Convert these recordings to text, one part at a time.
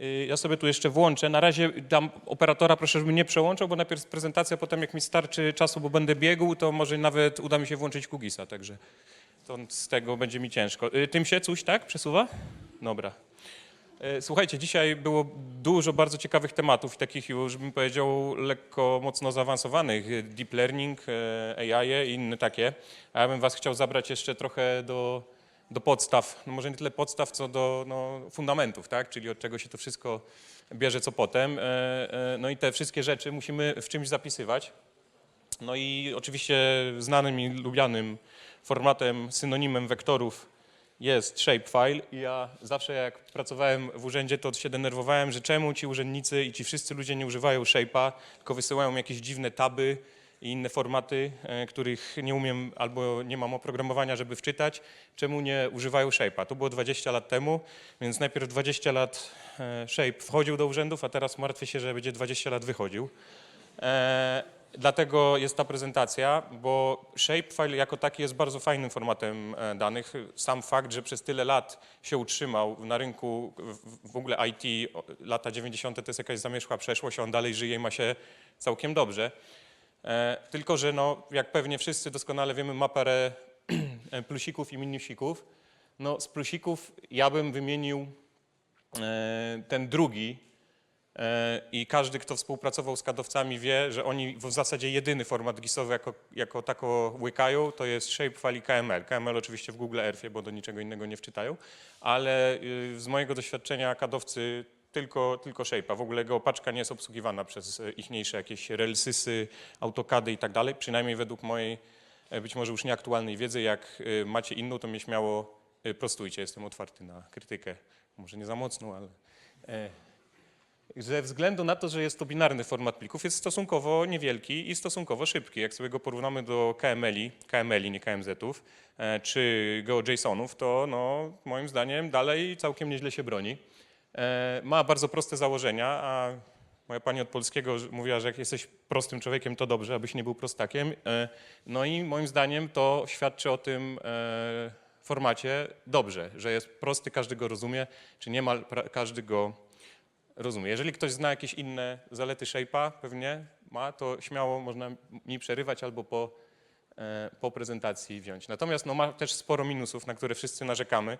Y, Ja sobie tu jeszcze włączę. Na razie dam operatora, proszę, żeby nie przełączał, bo najpierw prezentacja, potem jak mi starczy czasu, bo będę biegł, to może nawet uda mi się włączyć Kugisa, także to z tego będzie mi ciężko. Y, Tym się coś, tak? Przesuwa? Dobra. E, Słuchajcie, dzisiaj było dużo bardzo ciekawych tematów, takich już bym powiedział lekko mocno zaawansowanych. Deep learning, e, AI i inne takie. A ja bym was chciał zabrać jeszcze trochę do, do podstaw, no może nie tyle podstaw, co do no, fundamentów, tak? czyli od czego się to wszystko bierze, co potem. E, e, No i te wszystkie rzeczy musimy w czymś zapisywać. No i oczywiście znanym i lubianym formatem, synonimem wektorów jest shapefile i ja zawsze jak pracowałem w urzędzie, to się denerwowałem, że czemu ci urzędnicy i ci wszyscy ludzie nie używają shape'a, tylko wysyłają jakieś dziwne taby i inne formaty, e, których nie umiem albo nie mam oprogramowania, żeby wczytać, czemu nie używają shape'a. To było 20 lat temu, więc najpierw 20 lat e, shape wchodził do urzędów, a teraz martwię się, że będzie 20 lat wychodził. E, Dlatego jest ta prezentacja, bo shapefile jako taki jest bardzo fajnym formatem danych. Sam fakt, że przez tyle lat się utrzymał na rynku w- ogóle IT, lata 90. to jest jakaś zamierzchła przeszłość, on dalej żyje i ma się całkiem dobrze. E, Tylko, że no, jak pewnie wszyscy doskonale wiemy, ma parę plusików i minusików. No, z plusików ja bym wymienił e, ten drugi, E, I każdy, kto współpracował z kadowcami wie, że oni w zasadzie jedyny format GIS-owy jako, jako tako łykają, to jest shapefile i KML. KML oczywiście w Google Earthie, bo do niczego innego nie wczytają, ale y, z mojego doświadczenia kadowcy tylko, tylko shape'a. W ogóle geopaczka nie jest obsługiwana przez e, ichniejsze jakieś relsysy, autokady i tak dalej, przynajmniej według mojej e, być może już nieaktualnej wiedzy. Jak y, macie inną, to mnie śmiało prostujcie. Jestem otwarty na krytykę. Może nie za mocną, ale... e, ze względu na to, że jest to binarny format plików, jest stosunkowo niewielki i stosunkowo szybki. Jak sobie go porównamy do KML-i, KML-i, nie KMZ-ów, e, czy GeoJSONów, to no, moim zdaniem dalej całkiem nieźle się broni. E, Ma bardzo proste założenia, a moja pani od polskiego mówiła, że jak jesteś prostym człowiekiem, to dobrze, abyś nie był prostakiem. E, No i moim zdaniem to świadczy o tym e, formacie dobrze, że jest prosty, każdy go rozumie, czy niemal każdy go Rozumiem. Jeżeli ktoś zna jakieś inne zalety Shape'a, pewnie ma, to śmiało można mi przerywać albo po, po prezentacji wziąć. Natomiast no, ma też sporo minusów, na które wszyscy narzekamy.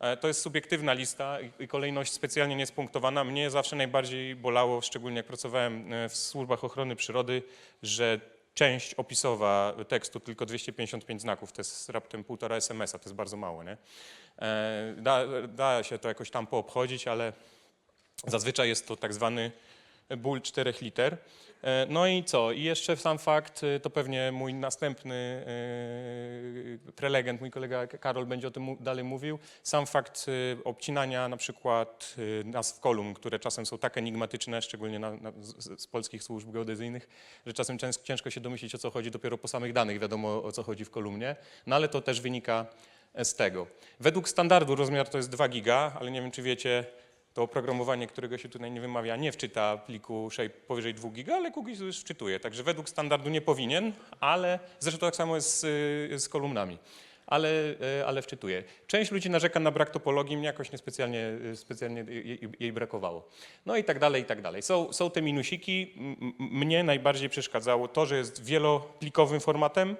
E, To jest subiektywna lista i- kolejność specjalnie niespunktowana. Mnie zawsze najbardziej bolało, szczególnie jak pracowałem e, w służbach ochrony przyrody, że część opisowa tekstu tylko 255 znaków, to jest raptem półtora SMS-a, to jest bardzo mało, nie? E, Da, da się to jakoś tam poobchodzić, ale Zazwyczaj jest to tak zwany ból czterech liter. E, No i co? I jeszcze sam fakt, e, to pewnie mój następny e, prelegent, mój kolega Karol będzie o tym dalej mówił, sam fakt obcinania na przykład nazw kolumn, które czasem są tak enigmatyczne, szczególnie na, na, z, z polskich służb geodezyjnych, że czasem cięż- ciężko się domyślić o co chodzi, dopiero po samych danych wiadomo o co chodzi w kolumnie, no ale to też wynika z tego. Według standardu rozmiar to jest 2 giga, ale nie wiem czy wiecie, to oprogramowanie, którego się tutaj nie wymawia, nie wczyta pliku shape powyżej 2 giga, ale już wczytuje. Także według standardu nie powinien, ale zresztą tak samo jest z, y, z kolumnami. Ale, y, ale wczytuje. Część ludzi narzeka na brak topologii, mnie jakoś niespecjalnie y, specjalnie jej, brakowało. No i tak dalej, i tak dalej. Są, są te minusiki. Mnie najbardziej przeszkadzało to, że jest wieloplikowym formatem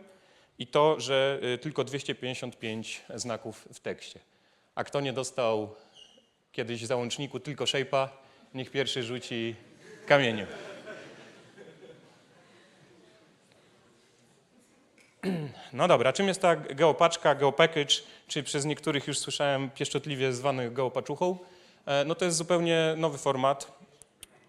i to, że tylko 255 znaków w tekście. A kto nie dostał kiedyś w załączniku tylko shape'a, niech pierwszy rzuci kamieniem. No dobra, czym jest ta geopaczka, geopackage, czy przez niektórych już słyszałem pieszczotliwie zwany geopaczuchą? E, No to jest zupełnie nowy format.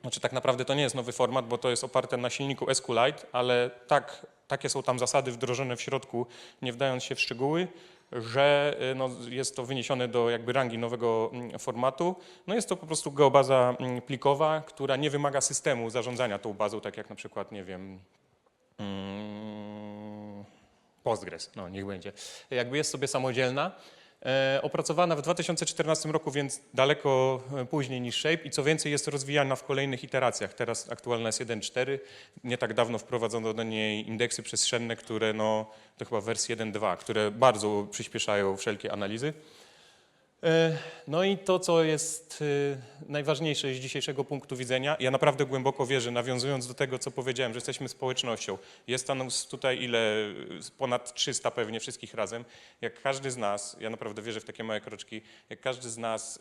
Znaczy tak naprawdę to nie jest nowy format, bo to jest oparte na silniku SQLite, ale tak, takie są tam zasady wdrożone w środku, nie wdając się w szczegóły, że y, no, jest to wyniesione do jakby rangi nowego mm, formatu. No jest to po prostu geobaza mm, plikowa, która nie wymaga systemu zarządzania tą bazą, tak jak na przykład, nie wiem, mm, Postgres, no niech będzie. Jakby jest sobie samodzielna. E, opracowana w 2014 roku, więc daleko e, później niż Shape i co więcej jest rozwijana w kolejnych iteracjach. Teraz aktualna jest 1.4. Nie tak dawno wprowadzono do niej indeksy przestrzenne, które no, to chyba wersja 1.2, które bardzo przyspieszają wszelkie analizy. E, No i to, co jest e, najważniejsze z dzisiejszego punktu widzenia, ja naprawdę głęboko wierzę, nawiązując do tego, co powiedziałem, że jesteśmy społecznością. Jest nas tutaj ile? Ponad 300 pewnie wszystkich razem. Jak każdy z nas, ja naprawdę wierzę w takie małe kroczki, jak każdy z nas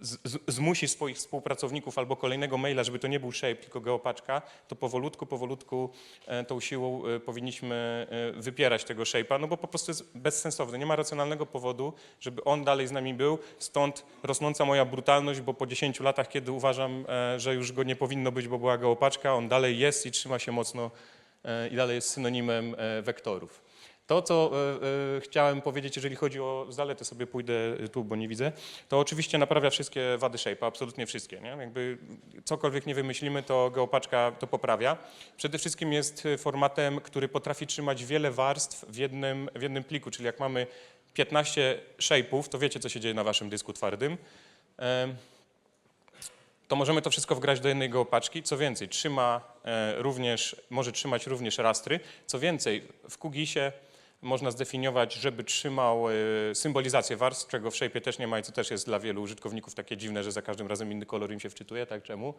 z, zmusi swoich współpracowników albo kolejnego maila, żeby to nie był shape, tylko geopaczka, to powolutku, powolutku e, tą siłą e, powinniśmy e, wypierać tego shape'a, no bo po prostu jest bezsensowny. Nie ma racjonalnego powodu, żeby on dalej z nami był, stąd rosnąca moja brutalność, bo po 10 latach, kiedy uważam, że już go nie powinno być, bo była geopaczka, on dalej jest i trzyma się mocno i dalej jest synonimem wektorów. To, co e, e, chciałem powiedzieć, jeżeli chodzi o zalety, sobie pójdę tu, bo nie widzę, to oczywiście naprawia wszystkie wady shape'a, absolutnie wszystkie. Nie? Jakby cokolwiek nie wymyślimy, to geopaczka to poprawia. Przede wszystkim jest formatem, który potrafi trzymać wiele warstw w jednym, w jednym pliku, czyli jak mamy 15 shape'ów, to wiecie, co się dzieje na waszym dysku twardym. To możemy to wszystko wgrać do jednej geopaczki. Co więcej, trzyma e, również, może trzymać również rastry. Co więcej, w Kugisie można zdefiniować, żeby trzymał e, symbolizację warstw, czego w Shape'ie też nie ma i co też jest dla wielu użytkowników takie dziwne, że za każdym razem inny kolor im się wczytuje, tak czemu?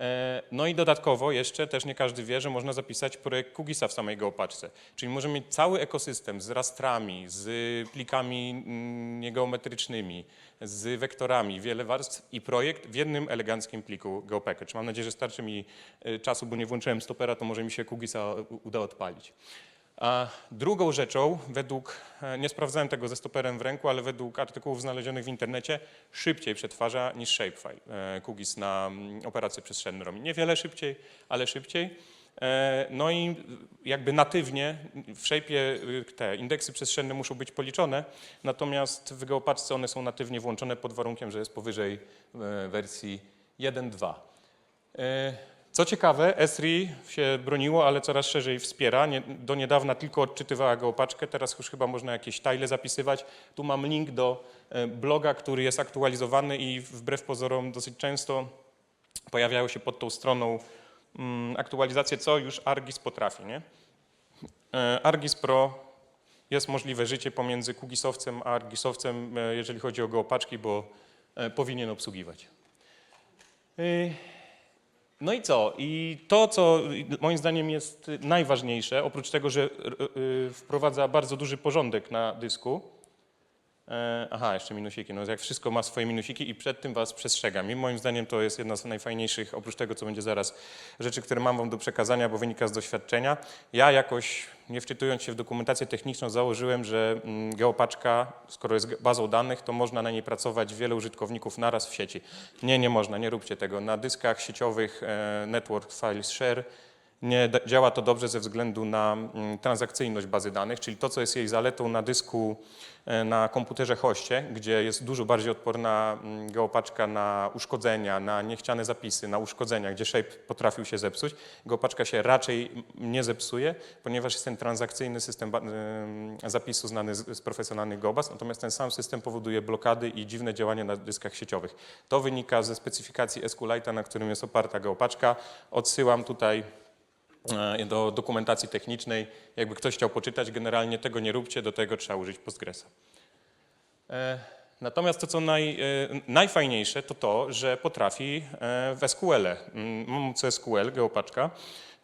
E, No i dodatkowo jeszcze, też nie każdy wie, że można zapisać projekt Kugisa w samej geopaczce. Czyli możemy mieć cały ekosystem z rastrami, z plikami mm, niegeometrycznymi, z wektorami, wiele warstw i projekt w jednym eleganckim pliku GeoPackage. Mam nadzieję, że starczy mi e, czasu, bo nie włączyłem stopera, to może mi się Kugisa uda odpalić. A drugą rzeczą, według, e, nie sprawdzałem tego ze stoperem w ręku, ale według artykułów znalezionych w internecie, szybciej przetwarza niż Shapefile e, QGIS na mm, operację przestrzenne robi. Niewiele szybciej, ale szybciej. E, No i jakby natywnie w Shape'ie y, te indeksy przestrzenne muszą być policzone, natomiast w geopaczce one są natywnie włączone pod warunkiem, że jest powyżej wersji 1.2. Co ciekawe, Esri się broniło, ale coraz szerzej wspiera. Nie, do niedawna tylko odczytywała geopaczkę, teraz już chyba można jakieś tile zapisywać. Tu mam link do e, bloga, który jest aktualizowany i wbrew pozorom dosyć często pojawiają się pod tą stroną mm, aktualizacje, co już Argis potrafi. Nie? E, Argis Pro jest możliwe życie pomiędzy Kugisowcem a Argisowcem, e, jeżeli chodzi o geopaczki, bo powinien obsługiwać. Y, no i co? I to, co moim zdaniem jest najważniejsze, oprócz tego, że r- y, wprowadza bardzo duży porządek na dysku. E, Aha, jeszcze minusiki. No jak wszystko ma swoje minusiki i przed tym was przestrzegam. I moim zdaniem to jest jedna z najfajniejszych, oprócz tego, co będzie zaraz, rzeczy, które mam wam do przekazania, bo wynika z doświadczenia. Ja jakoś, nie wczytując się w dokumentację techniczną, założyłem, że mm, geopaczka, skoro jest bazą danych, to można na niej pracować wiele użytkowników naraz w sieci. Nie, nie można, nie róbcie tego. Na dyskach sieciowych e, Network Files Share nie działa to dobrze ze względu na mm, transakcyjność bazy danych, czyli to, co jest jej zaletą na dysku e, na komputerze hoście, gdzie jest dużo bardziej odporna mm, geopaczka na uszkodzenia, na niechciane zapisy, na uszkodzenia, gdzie shape potrafił się zepsuć. Geopaczka się raczej nie zepsuje, ponieważ jest ten transakcyjny system zapisu znany z, profesjonalnych GeoBas, natomiast ten sam system powoduje blokady i dziwne działania na dyskach sieciowych. To wynika ze specyfikacji SQLite'a, na którym jest oparta geopaczka. Odsyłam tutaj do dokumentacji technicznej. Jakby ktoś chciał poczytać, generalnie tego nie róbcie, do tego trzeba użyć Postgresa. E, Natomiast to, co naj, e, najfajniejsze, to to, że potrafi e, w SQL-e. Mm, Mam CSQL, geopaczka,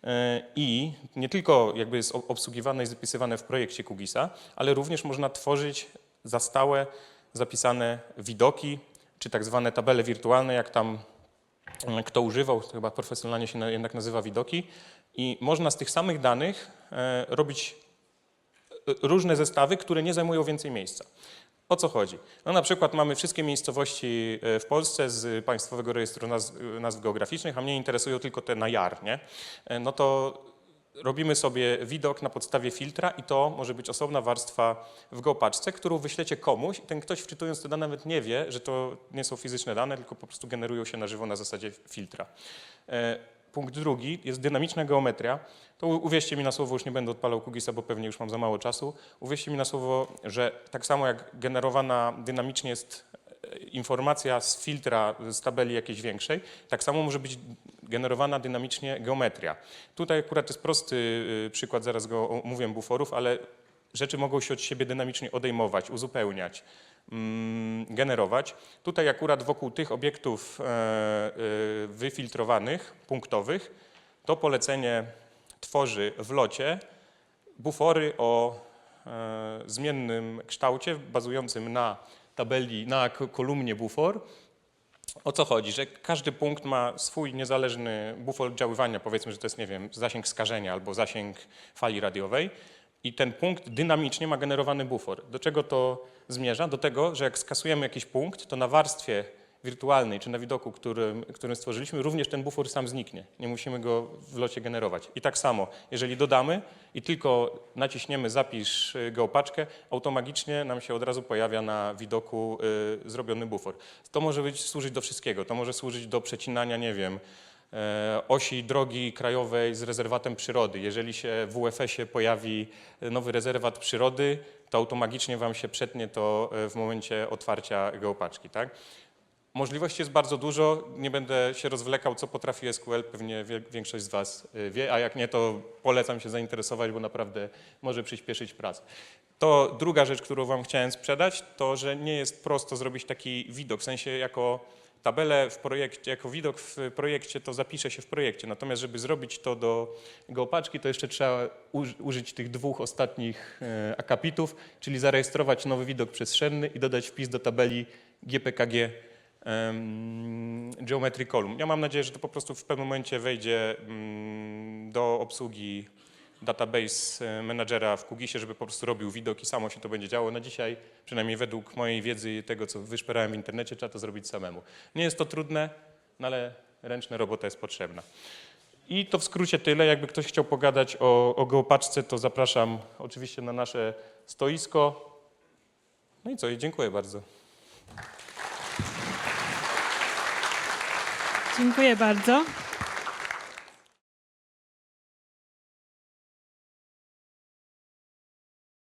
e, i nie tylko jakby jest ob- obsługiwane i zapisywane w projekcie Kugisa, ale również można tworzyć za stałe zapisane widoki, czy tak zwane tabele wirtualne, jak tam e, kto używał, chyba profesjonalnie się na- jednak nazywa widoki. I można z tych samych danych e, robić e, różne zestawy, które nie zajmują więcej miejsca. O co chodzi? No na przykład mamy wszystkie miejscowości e, w Polsce z Państwowego Rejestru Nazw, nazw Geograficznych, a mnie interesują tylko te na jar, nie? No to robimy sobie widok na podstawie filtra i to może być osobna warstwa w geopaczce, którą wyślecie komuś i ten ktoś wczytując te dane nawet nie wie, że to nie są fizyczne dane, tylko po prostu generują się na żywo na zasadzie filtra. Punkt drugi jest dynamiczna geometria. To uwierzcie mi na słowo, już nie będę odpalał Kugisa, bo pewnie już mam za mało czasu. Uwierzcie mi na słowo, że tak samo jak generowana dynamicznie jest e, informacja z filtra, z tabeli jakiejś większej, tak samo może być generowana dynamicznie geometria. Tutaj akurat jest prosty y, przykład, zaraz go omówię, buforów, ale rzeczy mogą się od siebie dynamicznie odejmować, uzupełniać. Mm, generować. Tutaj akurat wokół tych obiektów e, e, wyfiltrowanych, punktowych, to polecenie tworzy w locie bufory o e, zmiennym kształcie, bazującym na tabeli, na kolumnie bufor. O co chodzi? Że każdy punkt ma swój niezależny bufor oddziaływania, powiedzmy, że to jest, nie wiem, zasięg skażenia albo zasięg fali radiowej i ten punkt dynamicznie ma generowany bufor. Do czego to zmierza? Do tego, że jak skasujemy jakiś punkt, to na warstwie wirtualnej czy na widoku, którym, którym stworzyliśmy, również ten bufor sam zniknie. Nie musimy go w locie generować. I tak samo, jeżeli dodamy i tylko naciśniemy zapisz y, geopaczkę, automagicznie nam się od razu pojawia na widoku y, zrobiony bufor. To może być, służyć do wszystkiego. To może służyć do przecinania, nie wiem, osi drogi krajowej z rezerwatem przyrody. Jeżeli się w UFS-ie pojawi nowy rezerwat przyrody, to automagicznie Wam się przetnie to e, w momencie otwarcia geopaczki. Tak? Możliwości jest bardzo dużo. Nie będę się rozwlekał, co potrafi SQL. Pewnie większość z Was y, wie, a jak nie, to polecam się zainteresować, bo naprawdę może przyspieszyć pracę. To druga rzecz, którą Wam chciałem sprzedać, to że nie jest prosto zrobić taki widok, w sensie jako tabelę w projekcie, jako widok w projekcie, to zapisze się w projekcie. Natomiast, żeby zrobić to do geopaczki, to jeszcze trzeba uż- użyć tych dwóch ostatnich e, akapitów, czyli zarejestrować nowy widok przestrzenny i dodać wpis do tabeli GPKG Geometry Column. Ja mam nadzieję, że to po prostu w pewnym momencie wejdzie mm, do obsługi database e, menadżera w Kugisie, żeby po prostu robił widok i samo się to będzie działo. Na dzisiaj, przynajmniej według mojej wiedzy i tego, co wyszperałem w internecie, trzeba to zrobić samemu. Nie jest to trudne, no ale ręczna robota jest potrzebna. I to w skrócie tyle. Jakby ktoś chciał pogadać o, o geopaczce, to zapraszam oczywiście na nasze stoisko. No i co, i dziękuję bardzo. Dziękuję bardzo.